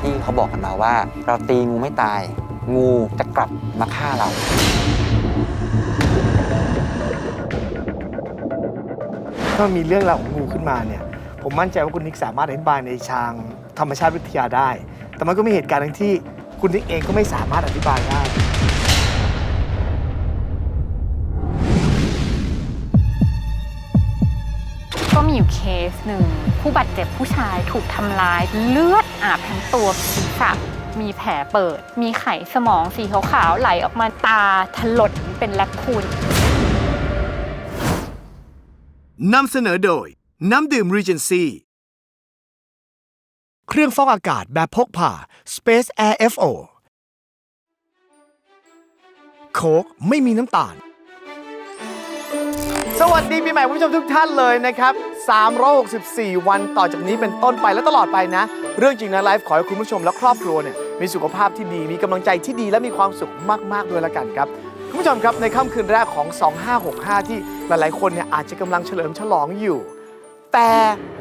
ที่เขาบอกกันมาว่า เราตีงูไม่ตาย งูจะกลับมาฆ่าเรา ถ้ามีเรื่องราวของงูขึ้นมาเนี่ย ผมมั่นใจว่าคุณนิกสามารถอธิบายในทางธรรมชาติวิทยาได้ แต่มันก็มีเหตุการณ์หนึ่งที่คุณนิกเองก็ไม่สามารถอธิบายได้ ก็มีอยู่เคสหนึ่ง ผู้บาดเจ็บผู้ชายถูกทำร้ายเลือดอาบทั้งตัวศีรษะมีแผลเปิด มีไขสมองสีขาวๆไหลออกมาตาถลนเป็นแลคคูนนำเสนอโดย น้ำดื่ม Regency เครื่องฟอกอากาศแบบพกพา Space Air FO โค้กไม่มีน้ำตาล สวัสดีปีใหม่คุณผู้ชมทุกท่านเลยนะครับ 364 วันต่อจากนี้เป็นต้นไปและตลอดไปนะ เรื่องจริงนะไลฟ์ขอให้คุณผู้ชมและครอบครัวเนี่ยมีสุขภาพที่ดี มีกำลังใจที่ดีและมีความสุขมากๆด้วยละกันครับคุณผู้ชมครับในค่ำคืนแรกของ 2565 ที่หลายๆ คนเนี่ยอาจจะกำลังเฉลิมฉลองอยู่ แต่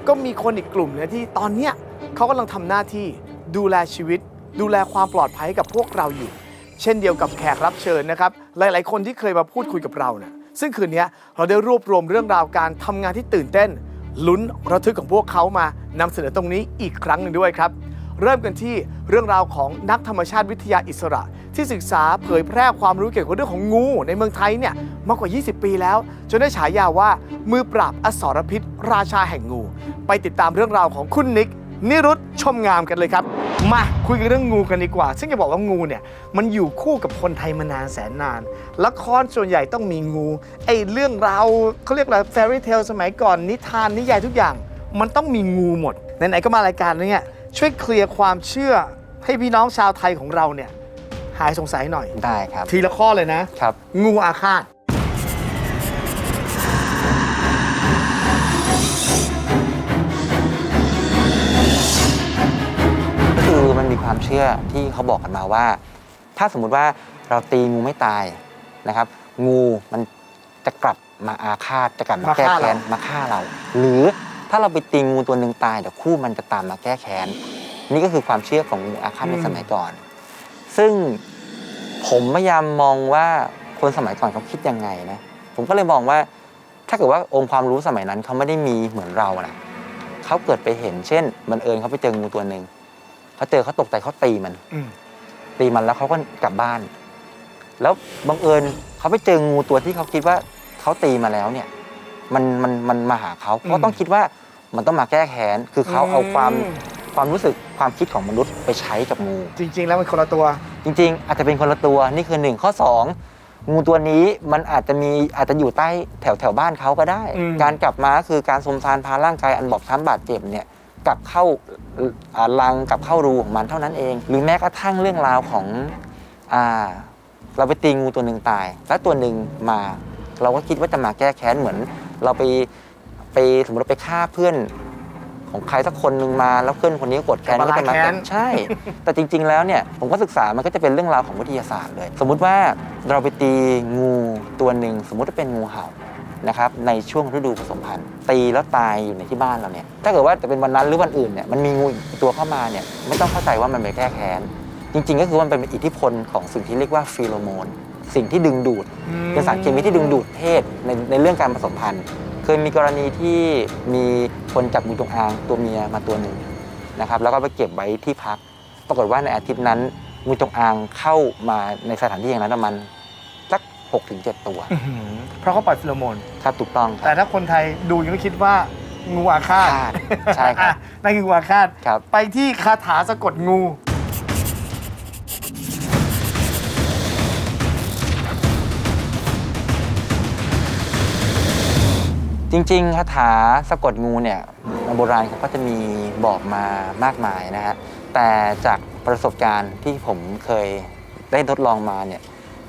ก็มีคนอีกกลุ่มเนี่ยที่ตอนเนี้ยเขากำลังทำหน้าที่ดูแลชีวิต ดูแลความปลอดภัยให้กับพวกเราอยู่ เช่นเดียวกับแขกรับเชิญนะครับหลาย ๆ คนที่เคยมาพูดคุยกับเราเนี่ยซึ่งคืนนี้เราได้รวบรวมเรื่องราวการทำงานที่ตื่นเต้น ลุ้นระทึกของพวกเขามานำเสนอตรงนี้อีกครั้งหนึ่งด้วยครับ เริ่มกันที่เรื่องราวของนักธรรมชาติวิทยาอิสระ ที่ศึกษาเผยแพร่ความรู้เกี่ยวกับเรื่องของงูในเมืองไทยเนี่ยมากกว่า 20 ปีแล้ว จนได้ฉายาว่ามือปราบอสรพิษ ราชาแห่งงู ไปติดตามเรื่องราวของคุณนิก นิรุตชมงามกันเลยครับ มาคุยกันเรื่องงูกันดีกว่า ซึ่งจะบอกว่างูเนี่ยมันอยู่คู่กับคนไทยมานานแสนนานละครส่วนใหญ่ต้องมีงูไอ้เรื่องราวเขาเรียกอะไรแฟรี่เทลสมัยก่อนนิทานนิยายทุกอย่าง มันต้องมีงูหมดไหนๆก็มารายการนี้เนี่ยช่วยเคลียร์ความเชื่อให้พี่น้องชาวไทยของเราเนี่ยหายสงสัยหน่อย ได้ครับ ทีละข้อเลยนะครับ งูอาฆาต เชื่อที่เขาบอกกันมาว่า ถ้าสมมุติว่าเราตีงูไม่ตายนะครับ งูมันจะกลับมาอาฆาตจะกลับมามาแก้ฆ่าแค้นเรามาฆ่าเรา หรือถ้าเราไปตีงูตัวหนึ่งตายเดี๋ยวคู่มันจะตามมาแก้แค้นนี่ก็คือความเชื่อของงูอาฆาตในสมัยก่อน ซึ่งผมพยายามมองว่าคนสมัยก่อนเขาคิดยังไงนะผมก็เลยมองว่า ถ้าเกิดว่าองค์ความรู้สมัยนั้นเขาไม่ได้มีเหมือนเรานะเขาเกิดไปเห็น เช่นบังเอิญเขาไปเจองูตัวหนึ่ง เขาเจอเขาตกใจเขาตีมัน อืมตีมันแล้วเขาก็กลับบ้าน แล้วบังเอิญเขาไปเจองูตัวที่เขาคิดว่าเขาตีมาแล้วเนี่ย มันมันมันมาหาเขาเขาต้องคิดว่ามันต้องมาแก้แค้นคือเขาเอาความอืมความรู้สึกความคิดของมนุษย์ไปใช้กับงู จริง ๆ แล้วมันคนละตัว จริง ๆ อาจจะเป็นคนละตัวนี่คือหนึ่งข้อสองงูตัวนี้มันอาจจะมีอาจจะอยู่ใต้แถวแถวบ้านเขาก็ได้ อืม การกลับมาคือการสมซานพาร่างกายอันบอบช้ำบาดเจ็บเนี่ย กลับเข้าอ่ารังกลับเข้ารูของมันเท่านั้นเอง หรือแม้กระทั่งเรื่องราวของอ่าเราไปตีงูตัวหนึ่งตาย แล้วตัวหนึ่งมา เราก็คิดว่าจะมาแก้แค้นเหมือน เราไปไปสมมติเราไปฆ่าเพื่อนของใครสักคนหนึ่งมาแล้วเพื่อนคนนี้กดแค้นจะมาก็จะมาล้างแค้แก้นใช่ แต่จริง ๆ แล้วเนี่ยผมก็ศึกษามันก็จะเป็นเรื่องราวของวิทยาศาสตร์เลย สมมุติว่าเราไปตีงูตัวหนึ่งสมมุติว่าเป็นงูเห่า นะครับในช่วงฤดูผสมพันธุ์ตีแล้วตายอยู่ในที่บ้านเราเนี่ยถ้าเกิดว่าจะเป็นวันนั้นหรือวันอื่นเนี่ยมันมีงูอีกตัวเข้ามาเนี่ยไม่ต้องเข้าใจว่ามันไปแก้แค้นจริง ๆ ก็คือว่ามันเป็นอิทธิพลของสิ่งที่เรียกว่าฟีโรโมนสิ่งที่ดึงดูด เป็นสารเคมีที่ดึงดูดเพศในในเรื่องการผสมพันธุ์เคยมีกรณีที่มีคนจับงูจงอางตัวเมียมาตัวหนึ่งนะครับแล้วก็ไปเก็บไว้ที่พัก ปรากฏว่าในอาทิตย์นั้นงูจงอางเข้ามาในสถานที่อย่างนั้นประมาณสัก 6-7ถึงตัว อื้อหือเพราะเขาปล่อยฟิโลโมน ครับถูกต้องคแต่รับถ้าคนไทยดูยังก็คิดว่างูอาฆาตอาฆาตใช่ครับอะนั่นคืองูอาฆาต ครับ ไปที่คาถาสะกดงู จริงๆคาถาสะกดงูเนี่ยโบราณเขาก็จะมีบอกมามากมายนะฮะแต่จากประสบการณ์ที่ผมเคยได้ทดลองมาเนี่ย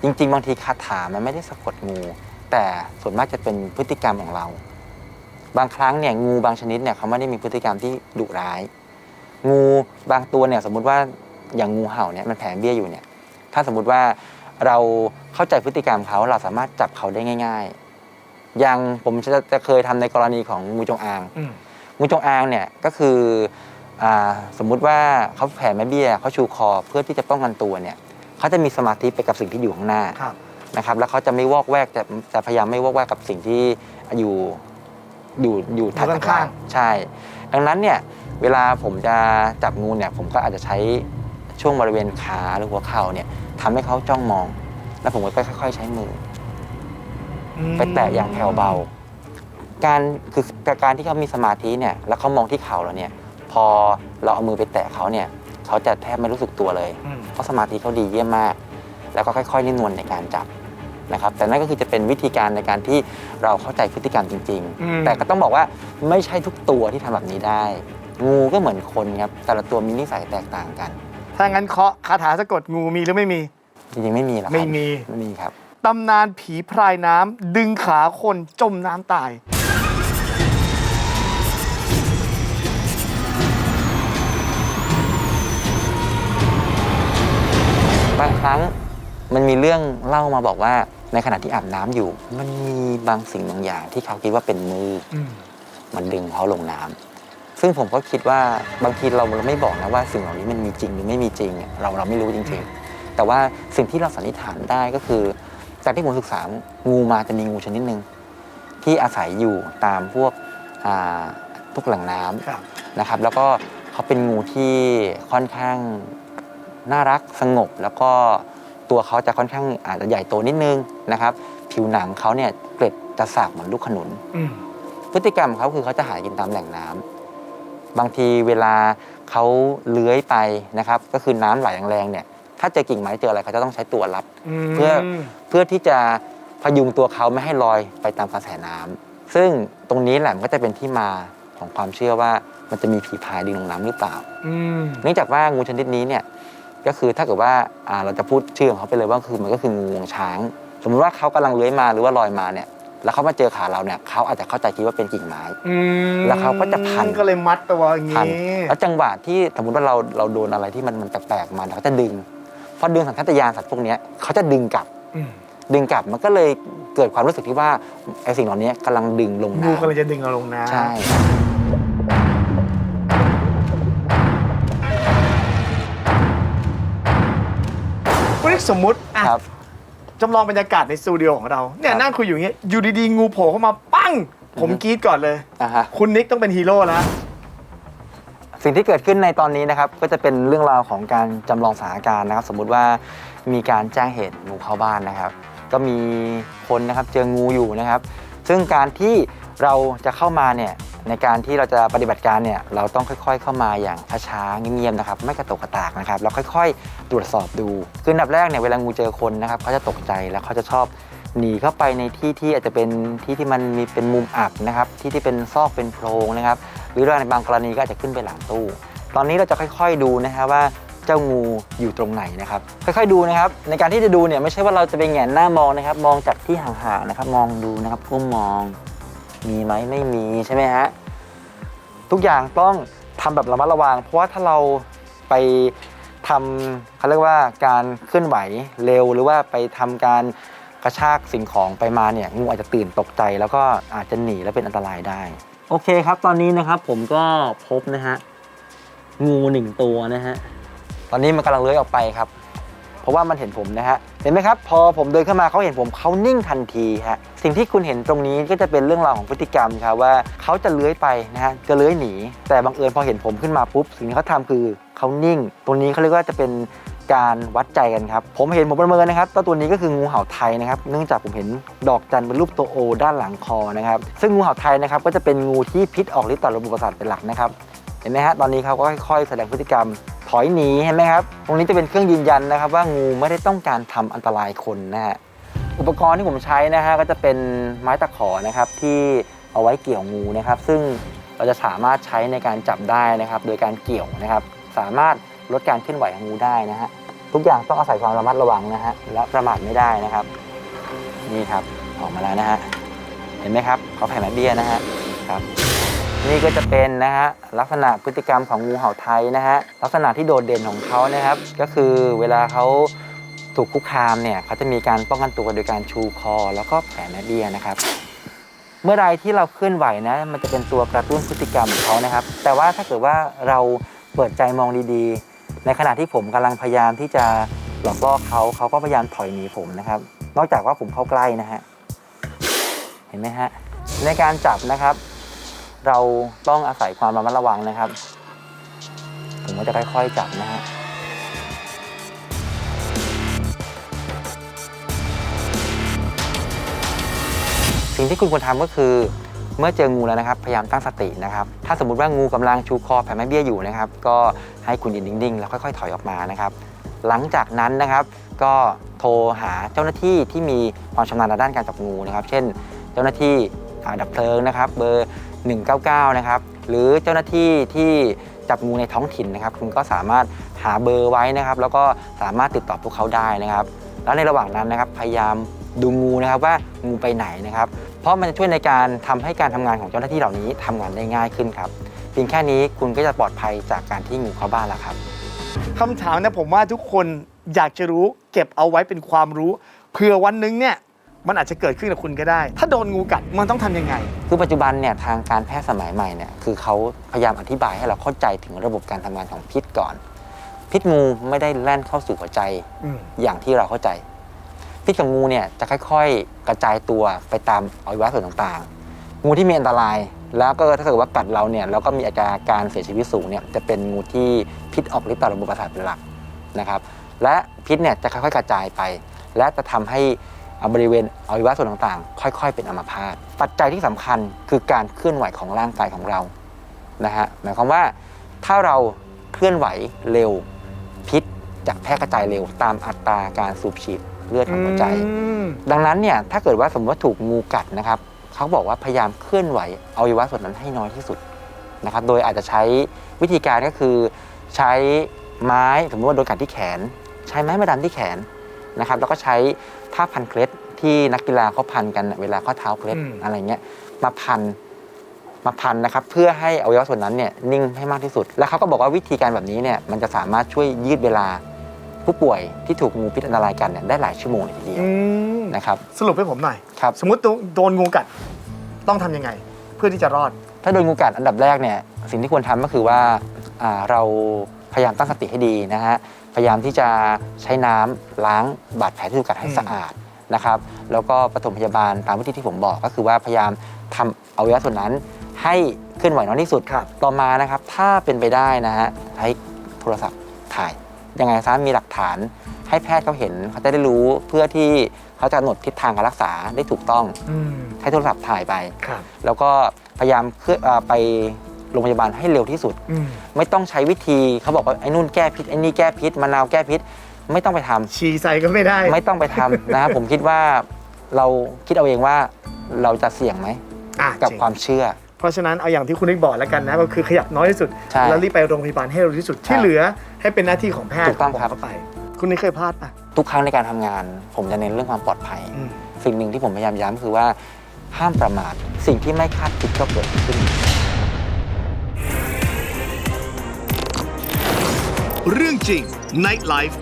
จริง ๆ บางทีคาถามันไม่ได้สะกดงู แต่ส่วนมากจะเป็นพฤติกรรมของเรา บางครั้งเนี่ยงูบางชนิดเนี่ยเขาไม่ได้มีพฤติกรรมที่ดุร้าย งูบางตัวเนี่ยสมมุติว่าอย่างงูเห่าเนี่ยมันแผลเบี้ยอยู่เนี่ยถ้าสมมุติว่าเราเข้าใจพฤติกรรมเขาเราสามารถจับเขาได้ง่าย ๆ อย่างผมจะจะเคยทำในกรณีของงูจงอางอืมงูจงอางเนี่ยก็คืออาสมมุติว่าเขาแผ่แม่เบี้ยเขาชูคอเพื่อที่จะป้องกันตัวเนี่ย เขาจะมีสมาธิไปกับสิ่งที่อยู่ข้างหน้าครับนะครับ แล้วเขาจะไม่วอกแวกจะจะพยายามไม่วอกแวกกับสิ่งที่อยู่อยู่อยู่ถัดจากเราใช่ ดังนั้นเนี่ยเวลาผมจะจับงูเนี่ยผมก็อาจจะใช้ช่วงบริเวณขาหรือหัวเข่าเนี่ยทำให้เขาจ้องมอง แล้วผมก็ค่อย ๆ ใช้มืออืมไปแตะอย่างแผ่วเบา การคือการที่เขามีสมาธิเนี่ย แล้วเขามองที่เข่าเราเนี่ย พอเราเอามือไปแตะเขาเนี่ย เขาจะแทบไม่รู้สึกตัวเลยอืม เพราะสมาธิเขาดีเยี่ยมมาก แล้วก็ค่อยๆนิ่มนวลในการจับนะครับ แต่นั่นก็คือจะเป็นวิธีการในการที่เราเข้าใจพฤติกรรมจริง อืม ๆ แต่ก็ต้องบอกว่าไม่ใช่ทุกตัวที่ทำแบบนี้ได้ งูก็เหมือนคนครับแต่ละตัวมีนิสัยแตกต่างกัน ถ้างั้นเคาะคาถาสะกดงูมีหรือไม่มี จริงๆไม่มีหรอกครับไม่มี ไม่มีครับ ตำนานผีพรายน้ำดึงขาคนจมน้ำตาย บางครั้งมันมีเรื่องเล่ามาบอกว่า ในขณะที่อาบน้ำอยู่ มันมีบางสิ่งบางอย่างที่เขาคิดว่าเป็นมืออืมมันดึงเขาลงน้ำซึ่งผมก็คิดว่าบางทีเราเราไม่บอกนะว่าสิ่งเหล่านี้มันมีจริงหรือไม่มีจริงอะเราเราไม่รู้จริง ๆ แต่ว่าสิ่งที่เราสันนิษฐานได้ก็คือ จากที่ผมศึกษางูมาจะมีงูชนิดหนึ่งที่อาศัยอยู่ตามพวกอ่าพวกแหล่งน้ำครับนะครับ แล้วก็เขาเป็นงูที่ค่อนข้าง น่ารักสงบ แล้วก็ตัวเขาจะค่อนข้างอาจจะใหญ่โตนิดนึงนะครับ ผิวหนังเขาเนี่ยเกล็ดจะสากเหมือนลูกขนุน อืมพฤติกรรมเขาคือเขาจะหากินตามแหล่งน้ำบางทีเวลาเขาเลื้อยไปนะครับ ก็คือน้ำไหลแรงๆเนี่ย ถ้าเจอกิ่งไม้เจออะไรเขาจะต้องใช้ตัวรับ เพื่อ เพื่อที่จะพยุงตัวเขาไม่ให้ลอยไปตามกระแสน้ำซึ่งตรงนี้แหละมันก็จะเป็นที่มาของความเชื่อว่ามันจะมีผีพายดึงลงน้ำหรือเปล่า อืม เนื่องจากว่างูชนิดนี้เนี่ย ก็คือถ้าเกิดว่าอ่าเราจะพูดชื่อของเขาไปเลยว่าคือมันก็คืองูงวงช้าง สมมติว่าเขากำลังเลื้อยมาหรือว่าลอยมาเนี่ยแล้วเขามาเจอขาเราเนี่ยเขาอาจจะเข้าใจคิดว่าเป็นกิ่งไม้อืมแล้วเขาก็จะพันก็เลยมัดตัวอย่างพันนี้แล้วจังหวะที่สมมติว่าเราเราโดนอะไรที่มันมันแปลกๆมาเขาจะดึงพอดึงสัญชาตญาณสัตว์พวกเนี้ยเขาจะดึงกลับอืมดึงกลับมันก็เลยเกิดความรู้สึกที่ว่าไอ้สิ่งเหล่านี้กำลังดึงลงงูน้ำกำลังจะดึงเราลงน้ำใช่ คุณนิกสมมุติอะครับ จำลองบรรยากาศในสตูดิโอของเรา เนี่คยรับนั่งคุยอยู่อย่างเงี้ยอยู่ดีๆ งูโผล่เข้ามาปั้ง ผมอือฮึ กรี๊ดก่อนเลย อ่าฮะคุณนิกต้องเป็นฮีโร่แล้ว สิ่งที่เกิดขึ้นในตอนนี้นะครับก็จะเป็นเรื่องราวของการจำลองสถานการณ์นะครับ สมมุติว่ามีการแจ้งเหตุงูเข้าบ้านนะครับ ก็มีคนนะครับเจองูอยู่นะครับ ซึ่งการที่เราจะเข้ามาเนี่ย ในการที่เราจะปฏิบัติการเนี่ยเราต้องค่อย ๆ เข้ามาอย่างช้าๆเงียบๆนะครับไม่กระตกกระตากนะครับแล้วค่อย ๆ ตรวจสอบดูคืออันดับแรกเนี่ยเวลางูเจอคนนะครับเขาจะตกใจแล้วเขาจะชอบหนีเข้าไปในที่ที่อาจจะเป็นที่ที่มันมีเป็นมุมอับนะครับที่ที่เป็นซอกเป็นโพรงนะครับ หรือว่าในบางกรณีก็อาจจะขึ้นไปหลังตู้ ตอนนี้เราจะค่อย ๆดูนะครับว่าเจ้างูอยู่ตรงไหนนะครับ ค่อยๆดูนะครับ ในการที่จะดูเนี่ยไม่ใช่ว่าเราจะไปแหงนหน้ามองนะครับ มองจากที่ห่างๆนะครับ มองดูนะครับก้มมอง มีไหมไม่มีใช่ไหมฮะทุกอย่างต้องทำแบบระมัดระวัง เพราะว่าถ้าเราไปทำเขาเรียกว่าการเคลื่อนไหวเร็วหรือว่าไปทำการกระชากสิ่งของไปมาเนี่ยงูอาจจะตื่นตกใจ แล้วก็อาจจะหนีและเป็นอันตรายได้ โอเคครับ ตอนนี้นะครับผมก็พบนะฮะงูหนึ่งตัวนะฮะตอนนี้มันกำลังเลื้อยออกไปครับ เพราะว่ามันเห็นผมนะฮะ เห็นไหมครับ พอผมเดินเข้ามาเขาเห็นผมเขานิ่งทันทีฮะสิ่งที่คุณเห็นตรงนี้ก็จะเป็นเรื่องราวของพฤติกรรมครับว่าเขาจะเลื้อยไปนะฮะจะเลื้อยหนี แต่บังเอิญพอเห็นผมขึ้นมาปุ๊บ สิ่งที่เขาทำคือเขานิ่ง ตรงนี้เขาเรียกว่าจะเป็นการวัดใจกันครับ ผมเห็นผมประเมินนะครับว่าตัวนี้ก็คืองูเห่าไทยนะครับ เนื่องจากผมเห็นดอกจันเป็นรูปตัวโอด้านหลังคอนะครับ ซึ่งงูเห่าไทยนะครับก็จะเป็นงูที่พิษออกฤทธิ์ต่อระบบประสาทเป็นหลักนะครับ เห็นไหมฮะ ตอนนี้เขาก็ค่อยๆ แสดงพฤติกรรม ถอยหนีเห็นไหมครับ ตรงนี้จะเป็นเครื่องยืนยันนะครับ ว่างูไม่ได้ต้องการทำอันตรายคนนะฮะ อุปกรณ์ที่ผมใช้นะฮะก็จะเป็นไม้ตะขอนะครับที่เอาไว้เกี่ยวงูนะครับ ซึ่งเราจะสามารถใช้ในการจับได้นะครับ โดยการเกี่ยวนะครับ สามารถลดการเคลื่อนไหวของงูได้นะฮะ ทุกอย่างต้องอาศัยความระมัดระวังนะฮะ และประมาทไม่ได้นะครับ นี่ครับออกมาแล้วนะฮะ เห็นไหมครับเขาแผ่แม่เบี้ยนะฮะ ครับ นี่ก็จะเป็นนะฮะลักษณะพฤติกรรมของงูเห่าไทยนะฮะลักษณะที่โดดเด่นของเขานะครับ ก็คือเวลาเขาถูกคุกคามเนี่ยเขาจะมีการป้องกันตัวโดยการชูคอ แล้วก็แผ่แม่เบี้ยนะครับ เมื่อไรที่เราเคลื่อนไหวนะ มันจะเป็นตัวกระตุ้นพฤติกรรมของเขานะครับ แต่ว่าถ้าเกิดว่าเราเปิดใจมองดีๆ ในขณะที่ผมกำลังพยายามที่จะหลอกล่อเขาเขาก็พยายามถอยหนีผมนะครับ นอกจากว่าผมเข้าใกล้นะฮะเห็นไหมฮะในการจับนะครับ เราต้องอาศัยความระมัดระวังนะครับ ผมก็จะค่อยๆจับนะฮะสิ่งที่คุณควรทำก็คือเมื่อเจองูแล้วนะครับ พยายามตั้งสตินะครับ ถ้าสมมติว่างูกำลังชูคอแผ่แม่เบี้ยอยู่นะครับ ก็ให้คุณยืนนิ่งๆ แล้วค่อยๆ ถอยออกมานะครับ หลังจากนั้นนะครับ ก็โทรหาเจ้าหน้าที่ที่มีความชำนาญในด้านการจับงูนะครับ เช่น เจ้าหน้าที่อาดับเพลิงนะครับ เบอร์ 199 นะครับ หรือเจ้าหน้าที่ที่จับงูในท้องถิ่นนะครับ คุณก็สามารถหาเบอร์ไว้นะครับ แล้วก็สามารถติดต่อพวกเขาได้นะครับ แล้วในระหว่างนั้นนะครับ พยายามดูงูนะครับว่างูไปไหนนะครับ เพราะมันจะช่วยในการทำให้การทำงานของเจ้าหน้าที่เหล่านี้ทำงานได้ง่ายขึ้นครับเพียงแค่นี้คุณก็จะปลอดภัยจากการที่งูเข้าบ้านแล้วครับคำถามนะผมว่าทุกคนอยากจะรู้เก็บเอาไว้เป็นความรู้เผื่อวันหนึงเนี่ย มันอาจจะเกิดขึ้นกับคุณก็ได้ ถ้าโดนงูกัดมันต้องทำยังไง คือปัจจุบันเนี่ยทางการแพทย์สมัยใหม่เนี่ยคือเขาพยายามอธิบายให้เราเข้าใจถึงระบบการทำงานของพิษก่อน พิษงูไม่ได้แล่นเข้าสู่หัวใจอืม อย่างที่เราเข้าใจ พิษของงูเนี่ยจะค่อยๆ กระจายตัวไปตามอวัยวะส่วนต่างๆ งูที่มีอันตราย แล้วก็ถ้าเกิดว่ากัดเราเนี่ยแล้วก็มีอาการการเสียชีวิตสูงเนี่ยจะเป็นงูที่พิษออกฤทธิ์ต่อระบบประสาทเป็นหลักนะครับ และพิษเนี่ยจะค่อยๆกระจายไป และจะทำให้ บริเวณอวัยวะส่วนต่างๆ ค่อย ๆ เป็นอัมพาตปัจจัยที่สำคัญคือการเคลื่อนไหวของร่างกายของเรานะฮะหมายความว่าถ้าเราเคลื่อนไหวเร็วพิษจะแพร่กระจายเร็วตามอัตราการสูบฉีดเลือดของหัวใจอืมดังนั้นเนี่ยถ้าเกิดว่าสมมติว่าถูกงูกัดนะครับเขาบอกว่าพยายามเคลื่อนไหวอวัยวะส่วนนั้นให้น้อยที่สุดนะครับโดยอาจจะใช้วิธีการก็คือใช้ไม้สมมติว่าโดนกัดที่แขน ใช้ไม้มาดันที่แขนนะครับแล้วก็ใช้ ผ้าพันเคล็ดที่นักกีฬาเขาพันกันเวลาข้อเท้าเคล็ดอืมอะไรเงี้ยมาพันมาพันนะครับเพื่อให้อวัยวะส่วนนั้นเนี่ยนิ่งให้มากที่สุด แล้วเขาก็บอกว่าวิธีการแบบนี้เนี่ยมันจะสามารถช่วยยืดเวลาผู้ป่วยที่ถูกงูพิษอันตรายกันเนี่ยได้หลายชั่วโมงเลยทีเดียวอืมนะครับสรุปให้ผมหน่อยครับสมมติโดนงูกัดต้องทำยังไง เพื่อที่จะรอด ถ้าโดนงูกัดอันดับแรกเนี่ยสิ่งที่ควรทำก็คือว่าอ่าเราพยายามตั้งสติให้ดีนะฮะ พยายามที่จะใช้น้ำล้างบาดแผลที่ถูกกัดให้อืมสะอาดนะครับ แล้วก็ปฐมพยาบาลตามวิธีที่ผมบอกก็คือว่าพยายามทำอวัยวะส่วนนั้นให้เคลื่อนไหวน้อยที่สุดครับต่อมานะครับ ถ้าเป็นไปได้นะฮะใช้โทรศัพท์ถ่ายยังไงซะมีหลักฐานให้แพทย์เขาเห็นเขาจะได้รู้เพื่อที่เขาจะกำหนดทิศทางการรักษาได้ถูกต้องอืมใช้โทรศัพท์ถ่ายไปครับแล้วก็พยายามเคลื่อนเอ่อไป โรงพยาบาลให้เร็วที่สุด อืมไม่ต้องใช้วิธีเขาบอกว่าไอ้นู่นแก้พิษไอ้นี่แก้พิษมะนาวแก้พิษ ไม่ต้องไปทำ ฉี่ใส่ก็ไม่ได้ ไม่ต้องไปทำ นะครับผมคิดว่าเราคิดเอาเองว่าเราจะเสี่ยงไหม อะกับจริงความเชื่อ เพราะฉะนั้นเอาอย่างที่คุณนิกบอกแล้วกันนะก็คือขยับน้อยที่สุด ใช่แล้วรีบไปโรงพยาบาลให้เร็วที่สุดที่เหลือให้เป็นหน้าที่ของแพทย์ถูกต้องบครับ เข้าไป คุณนิกเคยพลาดปะ ทุกครั้งในการทำงาน ผมจะเน้นเรื่องความปลอดภัย อืม สิ่งหนึ่งที่ผมพยายามย้ำคือว่าห้ามประมาทสิ่งที่ไม่คาดคิดก็เกิดขึ้น เรื่องจริง Night Life